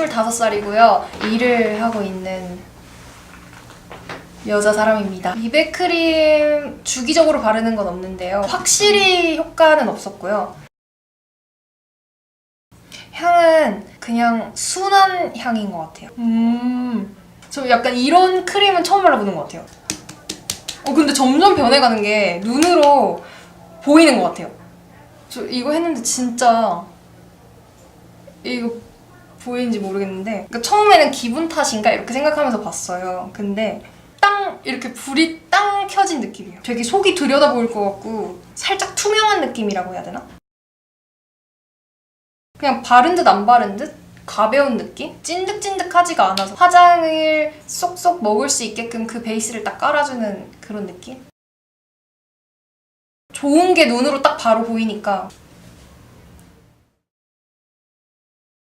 25살이고요. 일을 하고 있는 여자 사람입니다. 미백 크림 주기적으로 바르는 건 없는데요. 확실히 효과는 없었고요. 향은 그냥 순한 향인 것 같아요. 음, 저 약간 이런 크림은 처음 발라보는 것 같아요. 어, 근데 점점 변해가는 게 눈으로 보이는 것 같아요. 저 이거 했는데 진짜 이거 보이는지 모르겠는데 그러니까 처음에는 기분 탓인가 이렇게 생각하면서 봤어요. 근데 땅 이렇게 불이 땅 켜진 느낌이에요. 되게 속이 들여다 보일 것 같고 살짝 투명한 느낌이라고 해야 되나? 그냥 바른 듯 안 바른 듯 가벼운 느낌? 찐득찐득하지가 않아서 화장을 쏙쏙 먹을 수 있게끔 그 베이스를 딱 깔아주는 그런 느낌? 좋은 게 눈으로 딱 바로 보이니까